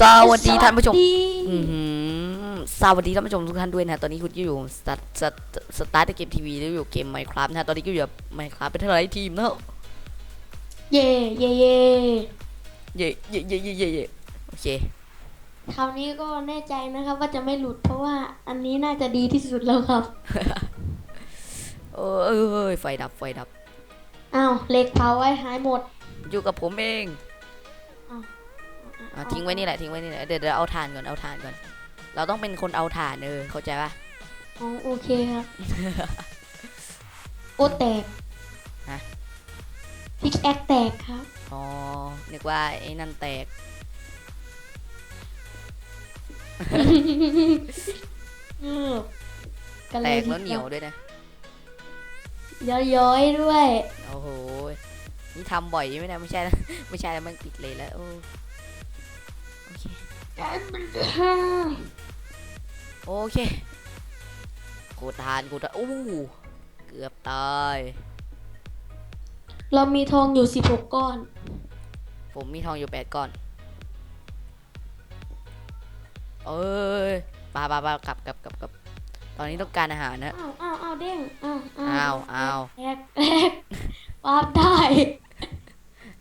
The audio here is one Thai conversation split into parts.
สวัสดีท่านผู้ชมสวัสดีอือหือสวัสดีท่านผู้ชมทุกท่านด้วยนะฮะตอนนี้คุณก็อยู่สตาร์สตสตาร์ทเกมทีวีแล้วอยู่เกมไมค์ครับนะฮะตอนนี้ก็อยู่กับไมค์ครับเป็นเท่าไหร่ทีมนะฮะเย่เย่เย่เย่เย่เย่เย่เย่เย่โอเค คราวนี้ก็แน่ใจนะครับว่าจะไม่หลุดเพราะว่าอันนี้น่าจะดีที่สุดแล้วครับ เออเอยไฟดับไฟดับ อ้าวเหล็กเผาไว้หายหมด อยู่กับผมเองอ้าว อะทิ้งไว้นี่แหละทิ้งไว้นี่แหละเดี๋ยวเดี๋ยวเอาถ่านก่อนเอาถ่านก่อน เราต้องเป็นคนเอาถ่านเออเข้าใจปะ อ๋อโอเคครับ โอ้แตกฮะ พิกแอคแตกครับ อ๋อ นึกว่าไอ้นั่นแตกอืมกันแตเลยกแล้วเหนียวด้วยนะ ย้อยๆด้วย โอ้โห นี่ทำบ่อยใช่ไหมเนะไม่ใช่นะ ไม่ใช่แล้วมันปิดเลยแล้วโอ้โอเค โอเคกูทานกูทานอู้เกือบตาย เรามีทองอยู่16ก้อน ผมมีทองอยู่แปดก้อน เอ้ยปาปาปากลับกลับกลับกลับตอนนี้ต้องการอาหารนะอ้าวอ้าวอ้าวเด้งอ้าวอ้าวอ้าวแอกแอกวาบได้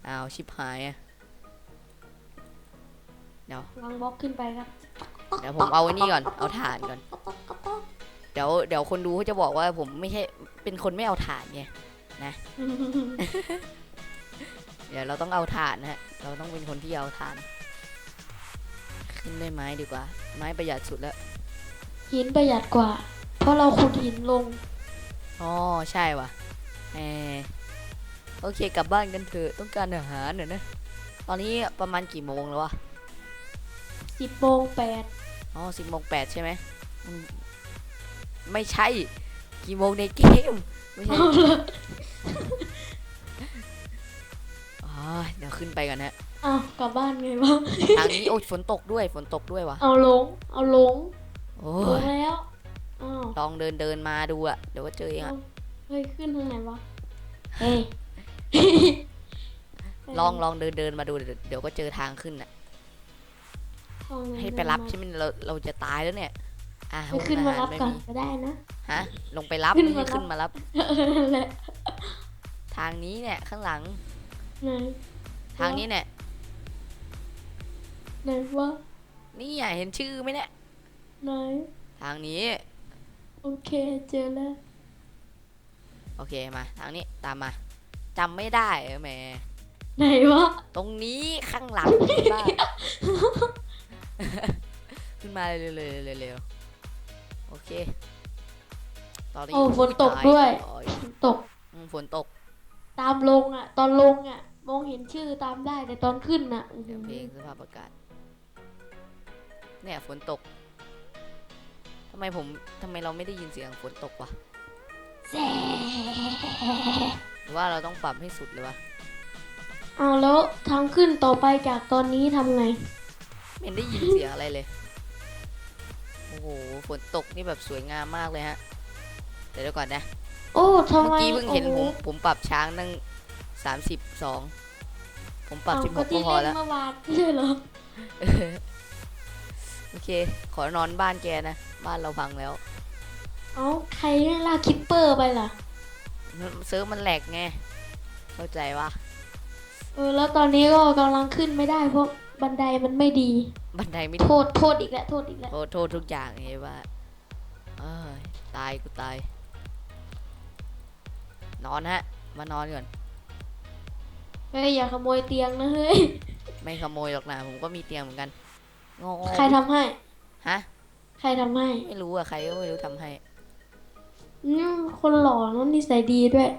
อ้าวชิบหายอะ เดี๋ยววางบล็อกขึ้นไปครับเดี๋ยวผมเอาไอ้นี่ก่อนเอาถ่านก่อน เดี๋ยวเดี๋ยวคนดูเขาจะบอกว่าผมไม่ใช่เป็นคนไม่เอาถ่านไงเดี๋ยวเราต้องเอาถ่านนะฮะเราต้องเป็นคนที่เอาถ่าน ขึ้นด้วยไม้ดีกว่า ไม้ประหยัดสุดแล้วหินประหยัดกว่า เพราะเราขุดหินลงอ๋อใช่ว่ะแหมโอเคกลับบ้านกันเถอะต้องการอาหารเนอะนะ ตอนนี้ประมาณกี่โมงแล้ววะ 10โมง8อ๋อสิบโมงแปดใช่ไหมอืมไม่ใช่ กี่โมงในเกม ไม่ใช่เอาเลยอ๋อเดี๋ยวขึ้นไปกันฮะ อ้าวกลับบ้านไงวะทางนี้โอ้ยฝนตกด้วยฝนตกด้วยวะเอาลง เอาลงโอ้ลงยแล้วอ้าวลองเดินเดินมาดูอะเดี๋ยวก็เจอเองอะเฮ้ยขึ้นทางไหนวะเฮ้ยลองลองเดินเดินมาดูเดี๋ยวเดี๋ยวก็เจอทางขึ้นอะทางหน ให้ไปรับใช่ไหมเราเราจะตายแล้วเนี่ย อะไปขึ้นมารับไม่ก่อนมีก็ได้นะ ฮะ ลงไปรับขึ้นไม่มาใช่รับขึ้นมารับเออนั่นแหละทางนี้เนี่ยข้างหลังไหนทางนี้เนี่ยไหนวะนี่อะเห็นชื่อไหมเนี่ยไหนทางนี้ โอเคเจอแล้ว โอเคมา ทางนี้ตามมาจำไม่ได้เออแหมไหนวะ ตรงนี้ข้างหลังบ้าน ขึ้นมาเร็วๆเร็วๆเร็วๆโอเคตอนนี้โอ้ฝนตกด้วยโอ้ตก อืมฝนตกตามลงอะ ตอนลงอะ มองเห็นชื่อตามได้แต่ตอนขึ้นอะอื้อเสีหืยงอเพลงสภาพอากาศ เนี่ยฝนตกทำไมผมทำไมเราไม่ได้ยินเสียงฝนตกวะแซ่หรือว่าเราต้องปรับให้สุดเลยวะ เอาแล้วทางขึ้นต่อไปจากตอนนี้ทำไง ไม่เห็นได้ยินเสียงอะไรเลย โอ้โห ฝนตกนี่แบบสวยงามมากเลยฮะ เดี๋ยวเดี๋ยวก่อนนะ โอ้ทำเมื่อไมกี้เพิ่งเห็นผมโอ้โผมปรับช้างนั่งสามสิบสอง ผมปรับเอาสิบหกก็ที่พอเล่นแล้ว เมื่อวานไม่ใช่เหรอโอเค ขอนอนบ้านแกนะ บ้านเราพังแล้ว เอาใครให้ลากคิปเปอร์ไปล่ะ เซิร์ฟมันแหลกไง เข้าใจวะเออแล้วตอนนี้ก็กำลังขึ้นไม่ได้เพราะ บันไดมันไม่ดี บันไดไม่โทษโทษอีกแล้วโทษอีกแล้วโทษโทษทุกอย่างไงว่าเอ้ยตายกูตาย นอนฮะ มานอนก่อน เฮ้ยอย่าขโมยเตียงนะเฮ้ยไม่ขโมยหรอกนะผมก็มีเตียงเหมือนกันงอใครทำให้ ฮะ ใครทำให้ไม่รู้อะใครก็ไม่รู้ทำให้อืมคนหล่อนั้นนิสัยดีด้วย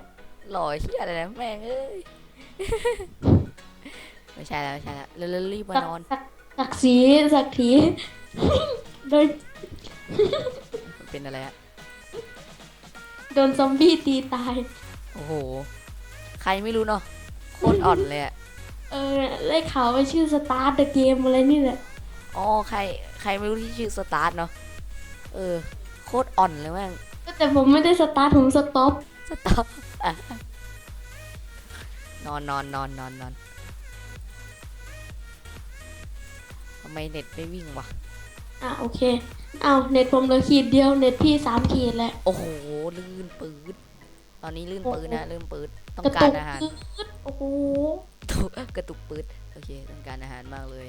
หล่อเชี่ยอะไรนะแม่งเอ้ย ไม่ใช่แล้วไม่ใช่แล้วเร็วๆรีบมาสักนอนสักสักสีสักทีโดนเป็นอะไรอะโดนซอมบี้ตีตาย โอ้โห ใครไม่รู้เนาะโคตรอ่อนเลยอะเออได้ข่าวว่าชื่อสตาร์ t เดอะเกมอะไรนี่แหละอ๋อใครใครไม่รู้ที่ชื่อสตาร์ทเนาะเออ โคตรอ่อนเลยแม่งแต่ผมไม่ได้สตาร์ทผมสต็อปสต็อปอะนอนนอนนอนนอนนอนำไมเน็ตไม่วิ่งวะ อะโอเคอ้าวเน็ตผมเหลือขีดเดียวเน็ตพี่สามขีดแหละ โอ้โห ลื่นปืดตอนนี้ลื่นปืดนะ ลื่นปืดต้องกระกาตุรกอาหารปื๊ดโอ้โหกระตุกปืดโอเค ต้องการอาหารมากเลย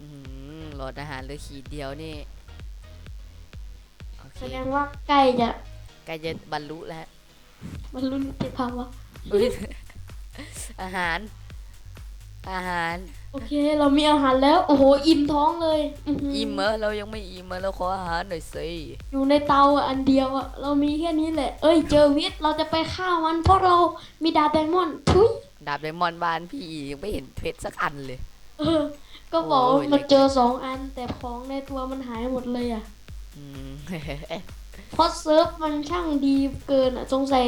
อือหือหลอดอาหารเหลือขีดเดียวนี่โอเคแสดงว่าใกล้จะใกล้จะบรรลุแล้วบรรลุนิติภาวะอุ๊ยอาหาร อาหาร โอเค เรามีอาหารแล้ว โอ้โห อิ่มท้องเลยหือิ่มเหรอเรายังไม่อิ่มมาเราขออาหารหน่อยสิอยู่ในเตาอะอันเดียวอะเรามีแค่นี้แหละ เอ้ย เจอวิทย์เราจะไปฆ่ามันเพราะเรามีดาบไดมอนด์ทุยดาบไดมอนด์บ้านพี่ยังไม่เห็นเพชรสักอันเลย เออ ก็บอกโอ้ว่ายมาเจอสองอัน แต่ของในตัวมันหายหมดเลยอะอืมเพราะเซิร์ฟมันช่างดีเกินอะสงสัย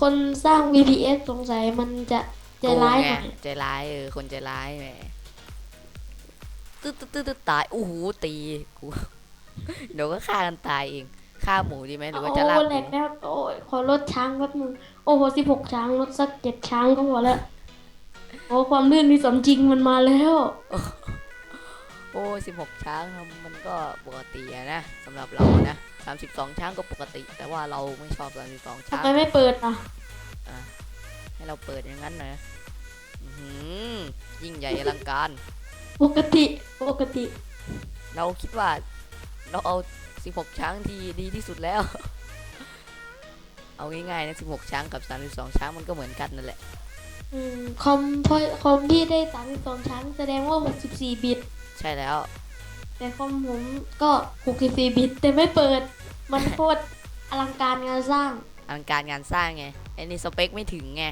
คนสร้าง VPS สงสัยมันจะ ใจร้ายหน่อยโกงไงใจร้ายเออคนใจร้ายแหมตึ๊ดตึ๊ดตึ๊ดตึ๊ดตายโอ้โหตีกูเดี๋ยวก็ฆ่ากันตายเองฆ่าหมูดีไหมหรือว่าจะลาบโอ้หแหลมูกแล้วโอ้ยขอลดช้างแป๊บนึงโอ้โหสิบหกช้างลดสักเจ็ดช้างก็พอแล้วโอ้ความลื่นมีสมจริงมันมาแล้วโอ้สิบหกช้างมันก็ปกติอะนะสำหรับเรานะสามสิบสองช้างก็ปกติ แต่ว่าเราไม่ชอบสามสิบสองทำช้างไมไม่เปิดอะ ให้เราเปิดอย่างนั้นนะอื้อหือยิ่งใหญ่อลังการ ปกติปกติ เราคิดว่าเราเอาสิบหกช้างที่ดีที่สุดแล้ว เอาง่ายๆนะสิบหกช้างกับสามสิบสองช้างมันก็เหมือนกันนั่นแหละอืมคอมพอคอมพี่ได้สามสิบสองช้างแสดงว่าหกสิบสี่บิต ใช่แล้ว แต่คอมผมก็หกสิบสี่บิต แต่ไม่เปิด มันโคตรอลังการงานสร้าง อลังการงานสร้างไงไอ้นี่สเปคไม่ถึงไง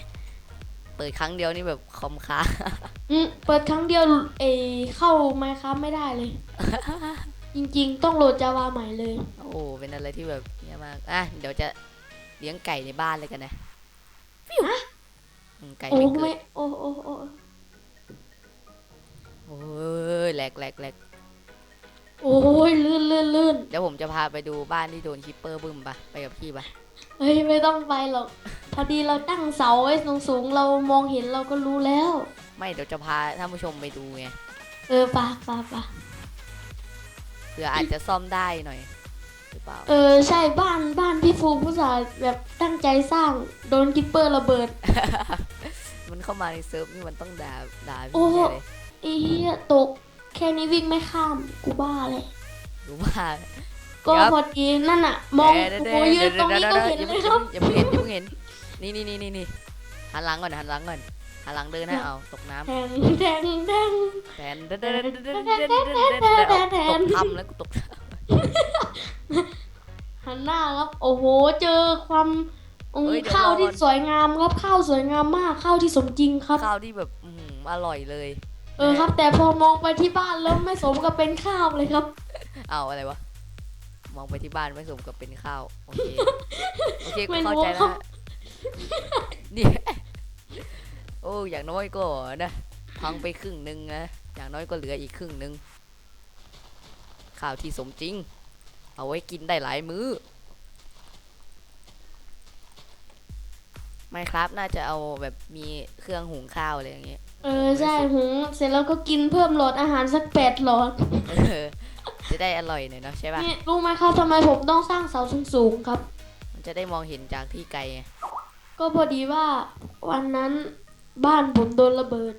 เปิดครั้งเดียวนี่แบบคอมค้างอืมเปิดครั้งเดียวเอเข้าไมครับไม่ได้เลย จริงๆ ต้องโหลดจาวาใหม่เลย โอ้โหเป็นอะไรที่แบบเยี่ยมากอะเดี๋ยวจะเลี้ยงไก่ในบ้านเลยกันนะฟิวอืมไก่โอ้ไม่เกิไม่ดโอ้โอ้โอ้โอ้ยแหลกแหลกแหลกโอ้ยลื่นลื่นลื่นเดี๋ยวผมจะพาไปดูบ้านที่โดนคิปเปอร์บึ้มปะไปกับพี่ปะ เฮ้ยไม่ต้องไปหรอกพอดีเราตั้งเสาไว้สูงๆเรามองเห็นเราก็รู้แล้ว ไม่เดี๋ยวจะพาท่านผู้ชมไปดูไงเออปะปะปะเผื่ออาจจะซ่อมได้หน่อยหรือเปล่า เออใช่บ้านบ้านพี่ฟูผู้สาห์แบบตั้งใจสร้างโดนกิปเปอร์ระเบิด มันเข้ามาในเซิร์ฟนี่มันต้องด่าด่าโอ้พี่เลยไอ้เหี้ยตกแค่นี้วิ่งไม่ข้ามกูบ้าเลย รู้ว่า ก็พอดีนั่นอะมองโอ้ยืนตรงนี้ก็เห็นเลยครับอย่าเพิ่งเห็นอย่าเพิ่งเห็นนี่นี่นี่นี่หันหลังก่อนหันหลังก่อนหันหลังเดินนะเอาตกน้ำแทงแทงแทงแทนเดินเดินเดินเดินเดินเดินตกทำแล้วกูตกหันหน้าครับ โอ้โหเจอความข้าวที่สวยงามครับข้าวสวยงามมากข้าวที่สมจริงครับข้าวที่แบบอร่อยเลย เออครับ แต่พอมองไปที่บ้านแล้วไม่สมกับเป็นข้าวเลยครับ เอาอะไรวะ มองไปที่บ้านไม่สมกับเป็นข้าว โอเค โอเคกูไม่รู้เข้าใจแล้วครับฮะเนี่ยโอ้อย่างน้อยก็นะพังไปครึ่งหนึ่งนะ อย่างน้อยก็เหลืออีกครึ่งหนึ่งข้าวที่สมจริง เอาไว้กินได้หลายมื้อไม่ครับน่าจะเอาแบบมีเครื่องหุงข้าวอะไรอย่างเงี้ย เออใช่หุงเสร็จแล้วก็กินเพิ่มหลอดอาหารสักแปดหลอดเออ จะได้อร่อยหน่อยเนาะใช่ป่ะนี่รู้ไหมครับทำไมผมต้องสร้างเสาสูงๆครับ มันจะได้มองเห็นจากที่ไกลไงก็พอดีว่าวันนั้นบ้านผมโดนระเบิด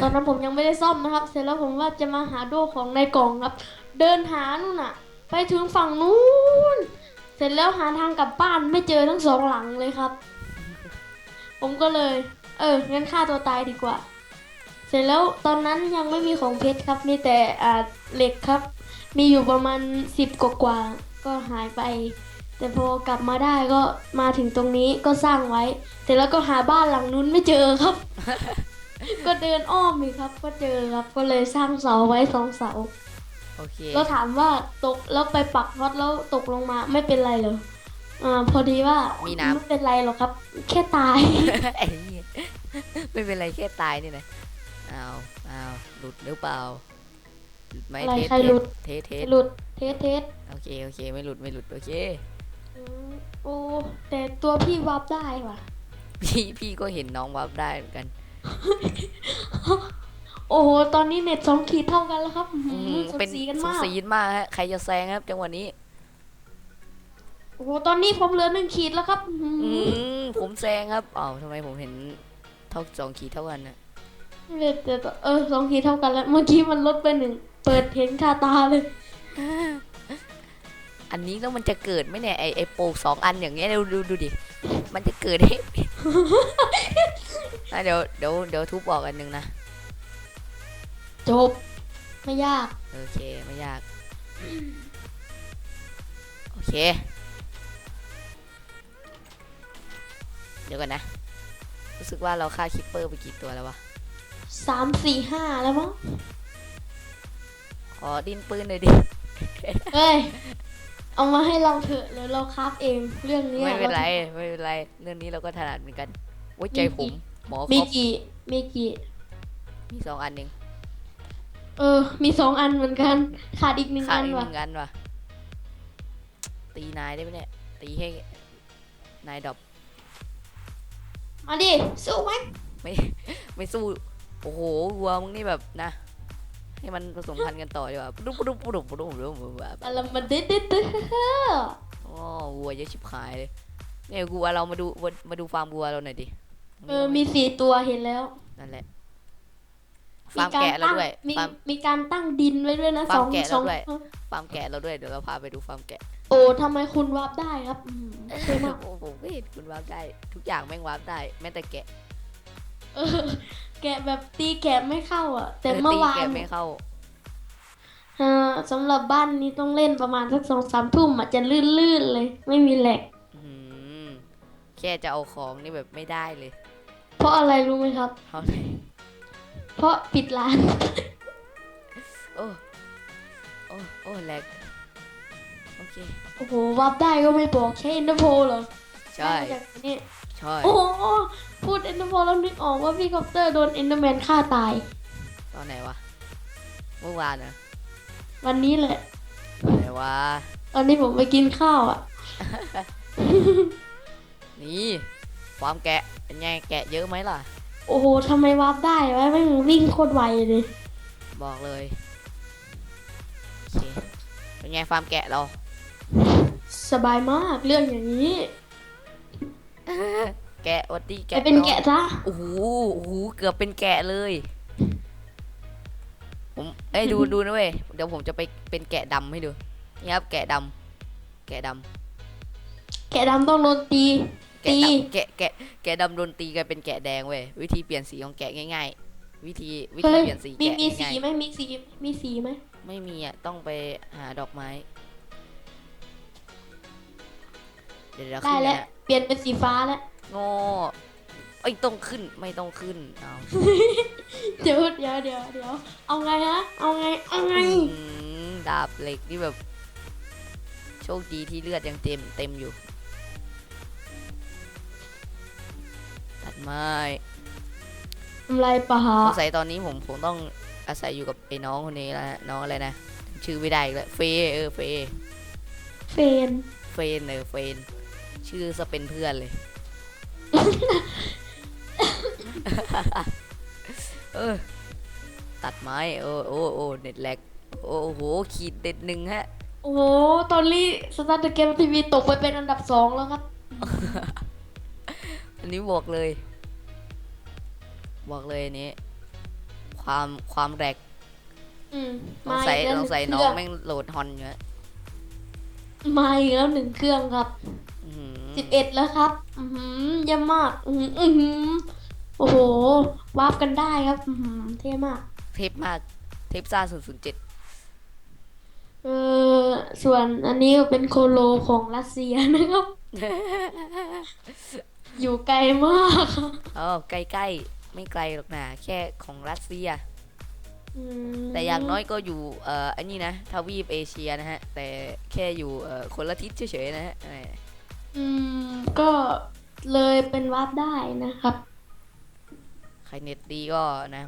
ตอนนั้นผมยังไม่ได้ซ่อมนะครับ เสร็จแล้วผมว่าจะมาหาโดของในกล่องครับ เดินหานู่นน่ะ ไปถึงฝั่งนู้น เสร็จแล้วหาทางกลับบ้านไม่เจอทั้งสองหลังเลยครับ ผมก็เลย เอองั้นฆ่าตัวตายดีกว่า เสร็จแล้วตอนนั้นยังไม่มีของเพชรครับมีแต่อ่าเหล็กครับ มีอยู่ประมาณสิบกว่าๆก็หายไป แต่พอกลับมาได้ก็มาถึงตรงนี้ก็สร้างไว้เสร็จแล้วก็หาบ้านหลังนู้นไม่เจอครับ ก็เดินอ้อมอีกครับ ก็เจอครับก็เลยสร้างเสาไว้สองเสาโอเคก็ถามว่าตกแล้วไปปักน็อตแล้วตกลงมาไม่เป็นไรเหรออ่าพอดีว่ามีไม่เป็นไรหรอกครับ แค่ตายไอ้เหี้ยไม่เป็นไรแค่ตายนี่นะอ้าวอ้าวหลุดหรือเปล่าหลุด ไหมอะไรเทสใครหลุด เทสเทสหลุดเทสเทสโอเคโอเคไม่หลุดไม่หลุดโอเค อืมโอ้แต่ตัวพี่วับได้ว่ะ พี่พี่ก็เห็นน้องวับได้เหมือนกัน โอ้โหตอนนี้เน็ตสองขีดเท่ากันแล้วครับอื้ออืหือมสุดเป็นสีกันสูมากสีกันมากฮะใครจะแซงครับจังหวะนี้ โอ้โหตอนนี้ผมเหลือหนึ่งขีดแล้วครับอื้อหือือมผมแซงครับอ้าวทำไมผมเห็นเท่าสองขีดเท่ากันนะเน็ตแต่เออสองขีดเท่ากันแล้ว เมื่อกี้มันลดไปหนึ่ง เปิดเห็นคาตาเลย อันนี้แล้วมันจะเกิดไหมเนี่ยไอไอโปกสองอันอย่างเงี้ยดูดูดูดิ มันจะเกิดให้อะเดี๋ยวเดี๋ยวเดี๋ยวทุบออกอันหนึงนะ จบ ไม่ยาก โอเค ไม่ยาก โอเค เดี๋ยวก่อนนะ รู้สึกว่าเราฆ่าคิปเปอร์ไปกี่ตัวแล้ววะ สามสี่ห้าแล้วมั้ง ขอดินปืนหน่อยดิเฮ้ย เอามาให้เราเถอะเดี๋ยวเราคราฟเองเรื่องนี้ไม่เป็นไราไม่เป็นไรเรื่องนี้เราก็ถนัดเหมือนกันไว้ใจผมหมอมีครบกี่มีกี่มีสองอันหนึ่งเออ มีสองอันเหมือนกัน ขาดอีกหนึ่งขาดอันอีกหว่ะนึ่งอันว่ะตีนายได้ไหมเนี่ยตีให้นายดรอปมาดิสู้ไหมไม่ไม่สู้โอ้โหวัวมึงนี่แบบนะ ให้มันผสมพันธุ์กันต่อดีกว่าปุ๊บปุ๊บปุ๊บปุ๊บปุ๊บปุ๊บปุ๊บแบบอะไรมาเด็ดเด็ดเด็ดอ๋อวัวเยอะชิบหายเลยเนี่ยวัวเรามาดูมาดูฟาร์มวัวเราหน่อยดิเออมีสี่ตัวเห็นแล้วนั่นแหละฟาร์มแกะเราด้วยมีฟาร์ม มีการตั้งดินไว้ด้วยนะฟาสร์องแกะสองเราด้วย ฟาร์มแกะเราด้วยเดี๋ยวเราพาไปดูฟาร์มแกะโอ้ทำไมคุณวาร์ปได้ครับอืมเท่มากโอ้ผมก็เห็นคุณวาร์ปได้ ทุกอย่างแม่งวาร์ปได้แม้แต่แกะ เออ แกะแบบตีแกะไม่เข้าอะ แต่ออเมื่อตีวานแกะไม่เข้าเออสำหรับบ้านนี้ต้องเล่นประมาณสักสองสามทุ่มอะจะลื่นๆเลย ไม่มีแหลกอืมแค่จะเอาของนี่แบบไม่ได้เลย เพราะอะไรรู้ไหมครับเอาเลยเพราะปิดร้าน โอ้ โอ้ โอ้แหลกโอเค โอ้โหวาร์ปได้ก็ไม่บอกใช้เอ็นเตอร์โพเหรอใช่ ได้มาจากนี่ ใช่ โอ้โหพูดเอ็นเตอร์โพแล้วนึกออกว่าพี่คอปเตอร์โดนเอ็นเดอร์แมนฆ่าตาย ตอนไหนวะ เมื่อวานนะวันนี้แหละ ตอนไหนวะ ตอนนี้ผมไปกินข้าวอะ นี่ฟาร์มแกะเป็นไงแกะเยอะไหมล่ะ โอ้โหทำไมวาร์ปได้วะไม่งวิ่งโคตรไวเลยบอกเลยโอเคเป็นไงฟาร์มแกะเรา สบายมากเรื่องอย่างนี้ แกะวัดดีไปแกะเป็นน้องแกะซะโอ้โหโอ้โหเกือบเป็นแกะเลย ผมเอ้ยดูดูนะเว้ยเดี๋ยวผมจะไปเป็นแกะดำให้ดูนี่ครับแกะดำแกะดำแกะดำต้องโดนตี แกะตี ดำแกะแกะแกะดำโดนตีกลายเป็นแกะแดงเว้ยวิธีเปลี่ยนสีของแกะง่าย ๆ วิธีวิธีเฮ้ยเปลี่ยนสีมีแกะมีสีง่ายไหมมีสีมีสีไหมๆไม่มีอะต้องไปหาดอกไม้ เดี๋ยวเราได้ขึ้นแล้วนะเปลี่ยนเป็นสีฟ้าแล้วโง่ไอ้ยต้องขึ้นไม่ต้องขึ้นเอาเดี๋ยวเดี๋ยวเดี๋ยวเดี๋ยวเอาไงฮะเอาไงเอาไงอืมดาบเหล็กนี่แบบ โชคดีที่เลือดยังเต็มเต็มอยู่ ตัดไม้ทำไรปะฮะสงสัยตอนนี้ผมผมต้องอาศัยอยู่กับไอ้น้องคนนี้แล้วนะน้องอะไรนะชื่อไม่ได้อีกแล้วเฟย์เออเฟย์เฟนเฟนเออเฟน ชื่อจะเป็นเพื่อนเลย เออ ตัดไม้ โอ้โอ้โอ้เน็ตแลกโอ้โห ขีดเด็ดหนึ่งฮะ โอ้โห ตอนนี้สตาร์ทเกมทีวีตกไปเป็นอันดับสองแล้วครับ อันนี้บอกเลย บอกเลยอันนี้ ความความแรกอืมสงสัยอีกแล้วสงสัยหน้องเครื่แม่งโหลดฮอนอยู่ฮะมาอีกแล้วหนึ่งเครื่องครับอื้อหือ สิบเอ็ดแล้วครับ อือหือเยี่ยมมาก อือหืออื้อหือโอ้โหวาร์ปกันได้ครับ อือหือเท่มาก เทปมากเทปซ่าศูนย์ศูนย์เจ็ดเออส่วนอันนี้ก็เป็นโคโลของรัสเซียนะครับ อยู่ไกลมากครับอ๋อใกล้ๆ ไม่ไกลหรอกนะแค่ของรัสเซีย อืมแต่อย่างน้อยก็อยู่เอ่ออันนี้นะทวีปเอเชียนะฮะ แต่แค่อยู่เอ่อคนละทิศเฉยๆนะฮะแหม อืม ก็เลยเป็นวาร์ปได้นะครับ ใครเน็ตดีก็นะ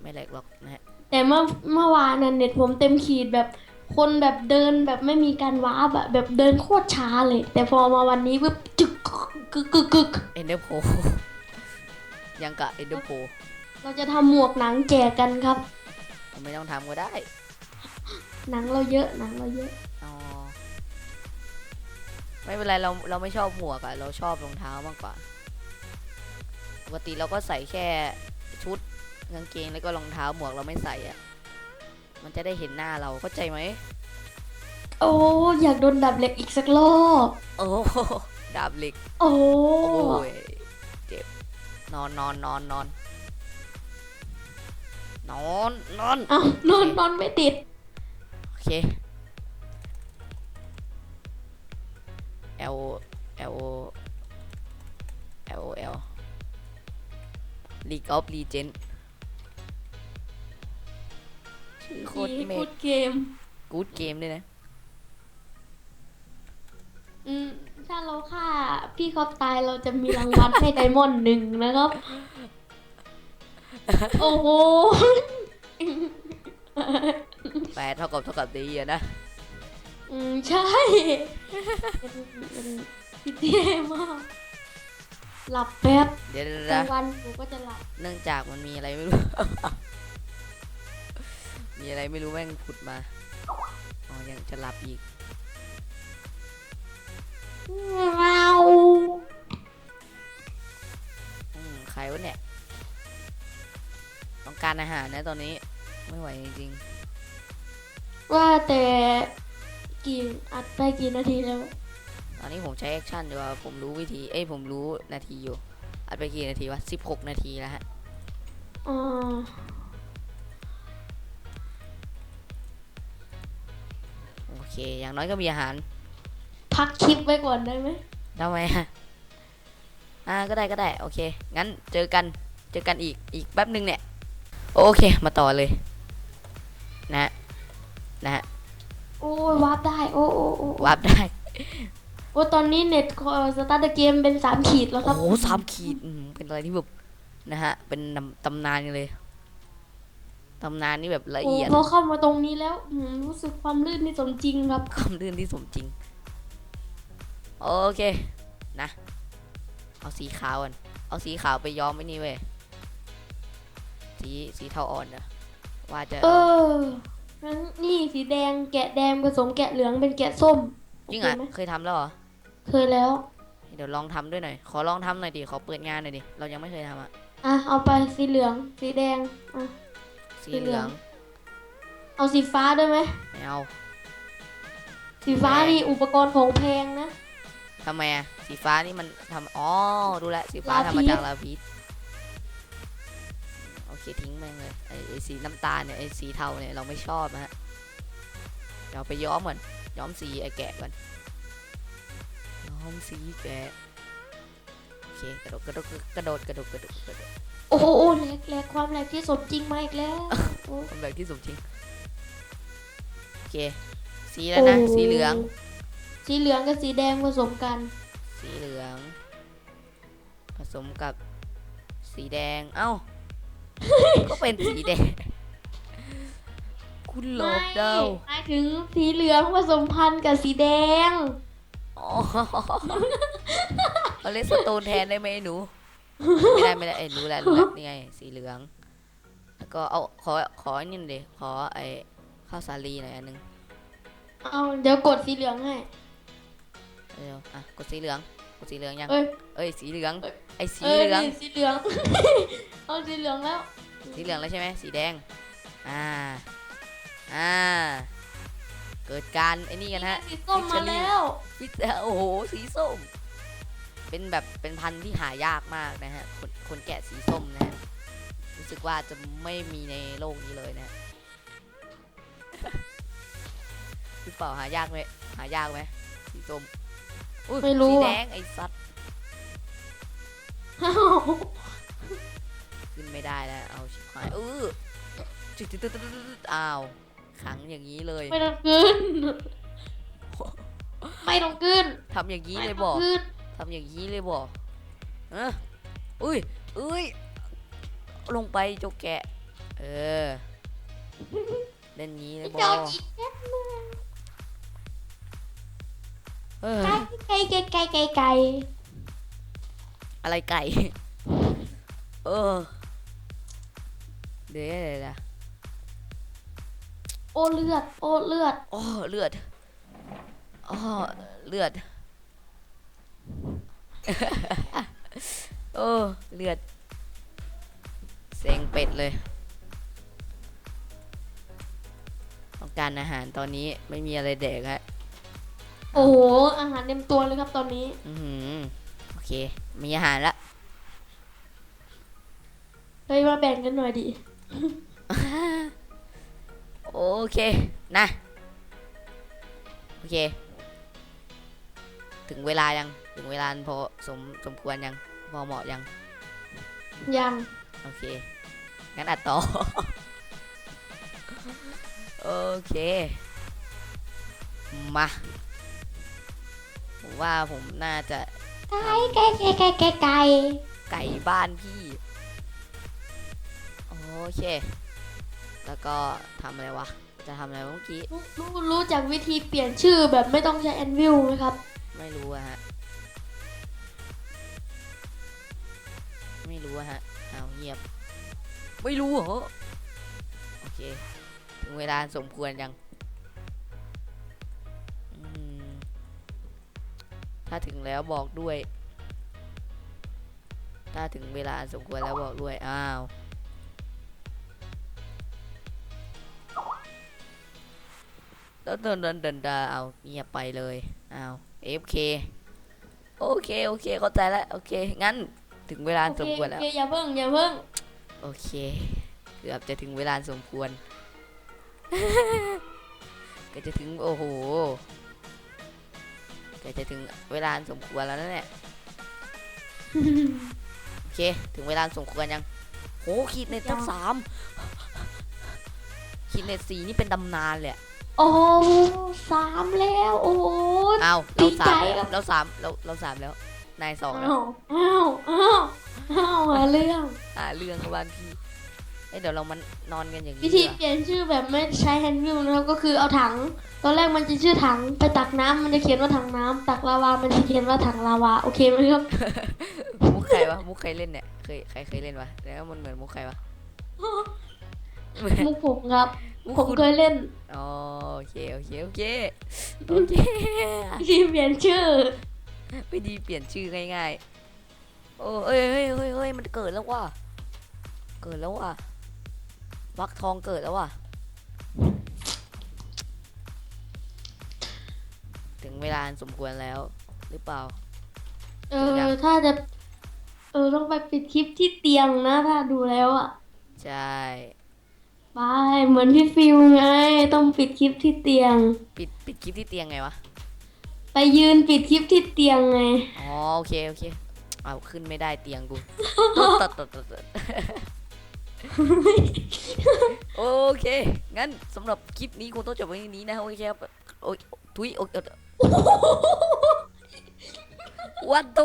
ไม่แหลกหรอกนะฮะแต่เมื่อเมื่อวานน่ะเน็ตผมเต็มขีดแบบคนแบบเดินแบบไม่มีการวาร์ปอะแบบเดินโคตรช้าเลย แต่พอมาวันนี้ปุ๊บจึกกึกกึกกึกเอ็นเดอร์โพยังกะเอ็นเดอร์โพเราจะทำหมวกหนังแจกกันครับ ไม่ต้องทำก็ได้ หนังเราเยอะหนังเราเยอะอ๋อ ไม่เป็นไรเราเราไม่ชอบหมวกอะเราชอบรองเท้ามากกว่า ปกติเราก็ใส่แค่ชุดกางเกงแล้วก็รองเท้าหมวกเราไม่ใส่อะมันจะได้เห็นหน้าเราเข้าใจไหมโอ้อยากโดนดับเหล็กอีกสักรอบโอ้โหดาบเหล็ก โอ้โอ้ยเจ็บนอนนอนนอนนอนนอนนอนอ้าวนอนนอนไม่ติด โอเค L L L L League of Legends ชื่อโคตรดีเมพูกดเกม กูดเกมด้วยนะ อืม ถ้าเราฆ่าพี่เขาตายเราจะมีรางวัลให้ไดมอนด์หนึ่งนะครับ โอ้โห แปดเท่ากับเท่ากับดีอะนะ อืมใช่เป็นเป็นพี่เท่มาก หลับแป๊บเดี๋ยวกๆลางนะวันหนูก็จะหลับ เนื่องจากมันมีอะไรไม่รู้ มีอะไรไม่รู้แม่งผุดมา อ๋อ ยังจะหลับอีกเราอืมใครวะเนี่ย ต้องการอาหารนะตอนนี้ ไม่ไหวจริงว่าแต่ กี่อัดไปกี่นาทีแล้วๆตอนนี้ผมใช้แอคชั่นอยู่ว่าผมรู้วิธี เอ้ยผมรู้นาทีอยู่ อัดไปกี่นาทีวะสิบหกนาทีแล้วฮะอ่าโอเค อย่างน้อยก็มีอาหาร พักคลิปไว้ก่อนได้ไหมทำไมอะอ่าก็ได้ก็ได้ โอเค งั้นเจอกัน เจอกันอีก อีกแป๊บหนึ่งเนี่ย โอเค มาต่อเลย นะฮะนะฮะ โอ้ยวาร์ปได้ โอ้โอ้โอ้วาร์ปได้ โอ้ตอนนี้เน็ตสตาร์ทเกมเป็นสามขีดแล้วคโอ้รับโหสามขีดอืมเป็นอะไรที่แบบนะฮะ เป็นตำตำนานกันเลยตำนานนี่แบบละโอ้เอียดพอเข้ามาตรงนี้แล้วอืมรู้สึกความลื่นนี่สมจริงครับคำลื่นที่สมจริง โอเค นะ เอาสีขาวก่อนเอาสีขาวไปย้อมไว้นี่เว้ยสีสีเทาอ่อนนะว่าจะเออ งั้นนี่สีแดงแกะแดงผสมแกะเหลืองเป็นแกะส้มจริงอะโเคไหมเคยทำแล้วเหรอ เคยแล้ว เดี๋ยวลองทำด้วยหน่อย ขอลองทำหน่อยดิ ขอเปิดงานหน่อยดิ เรายังไม่เคยทำอะ อะเอาไปสีเหลืองสีแดงอะ สีสีเหเหลืลืออง งเอาสีฟ้าด้วยไหมไม่เอาสีฟ้าแดงนี่อุปกรณ์ของแพงนะ ทำไมอะ สีฟ้านี่มันทำอ๋อ ดูแลวสีฟ้าลาทำมาพิษจากลาพิษโอ เคทิ้งแม่งเลยไอ้ไอ้สีน้ำตาลเนี่ยไอ้สีเทาเนี่ยเราไม่ชอบนะฮะเดี๋ยวเอาไปย้อมก่อนย้อมสีไอ้แกะก่อนย้อมสีแกะโอเคกระโดดกระโดดกระโดดกระโดดกระโดดกระโดดโอ้โหแหลกแหลกความแหลกที่สมจริงมาอีกแล้วโอ้ทำแบบที่สมจริงโอเคสีแล้วนะสีเหลือง สีเหลืองกับสีแดงผสมกัน สีเหลือง ผสมกับสีแดงเอ้า ก็เป็นสีแดงคุณหลบเดาหมายถึงสีเหลืองผสมพันธุ์กับสีแดงอ๋อเอาเลสโตนแทนได้ไหมไอ้หนู ไม่ได้ไม่ได้ไอ้ยรู้แล้วรู้แล้วนี่ไงสีเหลือง แล้วก็เอาขอขอไอ้นี่หน่อยดิขอไอ้ข้าวสาลีหน่อยอันหนึงเอาเดี๋ยวกดสีเหลืองให้เร็วอะกดสีเหลืองกด สีเหลืองยัง เอ้ย เอ้ยสีเหลือง เอ้ย ไอ้สีเอ้ยเหลือง นี่สีเหลือง เอาสีเหลืองแล้วสีเหลืองแล้วใช่ไหมสีแดง อ่า อ่า เกิดการไอ้นี่กันฮะ สีส้มมาแล้ว พิซโอ้โห สีส้ม เป็นแบบ เป็นพันธุ์ที่หายากมากนะฮะ คนคนแกะสีส้มนะฮะ รู้สึกว่าจะไม่มีในโลกนี้เลยนะฮะ หรือเปล่าหายากไหมหายากไหมสีส้ม อุ้ยไม่รู้สีอะ แดงไอ้สัตว์อ้าวขึ้นไม่ได้แล้วเอาชิบหายเออจุดจุดจุดจุดจุดอ้าวขังอย่างนี้เลยไม่ต้องกินไม่ต้องกินทำอย่างนี้ไม่เลยต้บองอกกินทำอย่างนี้เลยบอกเอออุ้ยอุ้ยลงไปเจ้าแกะเออเล่นงี้เลยบอเจ้ากอีก เออ ไก่ไก่ไก่ไก่ไก่อะไรไก่ เออ เดี๋ยวเดี๋ยวเดี๋ยวโอ้เลือด โอ้เลือด โอ้เลือดอ๋อเลือด โอ้เลือด เซ็งเป็ดเลย ต้องการอาหารตอนนี้ไม่มีอะไรแดกฮะ โอ้โห อาหารเต็มตัวเลยครับตอนนี้ อือหือโอเค มีอาหารละเฮ้ยมาแบ่งกันหน่อยดิ โอเค นะ โอเค ถึงเวลายัง ถึงเวลาพอสมสมควรยัง พอเหมาะยัง ยัง โอเค งั้นอัดต่อ โอเค มา ผมว่าผมน่าจะไก่ไก่ไก่ไก่ไก่ไก่ไก่บ้านพี่โอเค แล้วก็ทำอะไรวะ จะทำอะไรวะเมื่อกี้รู้รู้รู้จักวิธีเปลี่ยนชื่อแบบไม่ต้องใช้แอนวิลไหมครับ ไม่รู้อะฮะ ไม่รู้อะฮะเอาเงียบ ไม่รู้เหรอ โอเค ถึงเวลาสมควรยัง ถ้าถึงแล้วบอกด้วย ถ้าถึงเวลาสมควรแล้วบอกด้วย อ้าว แล้วเดินเดินเดินดาเอาเงียบไปเลย อ้าว F K โอเค โอเค เข้าใจแล้ว โอเค งั้นถึงเวลาสมควรแล้วเค อย่าเพิ่ง อย่าเพิ่ง โอเค เกือบจะถึงเวลาสมควร ก็จะถึง โอ้โห ก็จะถึงเวลาสมควรแล้วนะเนี่ยโอเค ถึงเวลาสมควรยังโหขีดเน็ตตั้งยังสามขีดเน็ตสี่นี่เป็นตำนานเลยอะโอ้โหสามแล้ว โอ้โหอ้าวดีเราใจสามครัแล้วบเราสามเราเราสามแล้ว นายสองแล้วอ้าวอ้าวอ้าวอ้าวหาเรื่องอ่าเรื่องกับบ้านพี่ เอ้ยเดี๋ยวเรามันนอนกันอย่างนี้วิธีดีกว่าเปลี่ยนชื่อแบบไม่ใช้แฮนด์วิลนะครับก็คือเอาถัง ตอนแรกมันจะชื่อถังไปตักน้ำมันจะเขียนว่าถังน้ำตักลาวามันจะเขียนว่าถังลาวาโอเคไหมครับมุกใครวะมุกใครเล่นเนี่ยเคยใครเคยเล่นวะแล้วมันเหมือนมุกใครวะมุกผมครับ มุกผมคุณเคยเล่นอ๋อโอเคโอเคโอเคโอเควิธีเปลี่ยนชื่อวิธีเปลี่ยนชื่อง่ายๆโอ้เอ้ยเฮ้ยเฮ้ยเฮ้ยมันเกิดแล้วว่ะเกิดแล้วว่ะ ฟักทองเกิดแล้วว่ะ ถึงเวลาอันสมควรแล้ว หรือเปล่า เออ ถ้าจะ เออ ต้องไปปิดคลิปที่เตียงนะ ถ้าดูแล้วอะ ใช่ไปเหมือนพี่ฟิวไง ต้องปิดคลิปที่เตียง ปิดปิดคลิปที่เตียงไงวะ ไปยืนปิดคลิปที่เตียงไง อ๋อ โอเค โอเค เอาขึ้นไม่ได้เตียงกูตดตดตดตด โอเค งั้นสำหรับคลิปนี้คงต้องจบไว้ที่นี้นะโอเคครับ โอ้ยทุยโอ้ย What the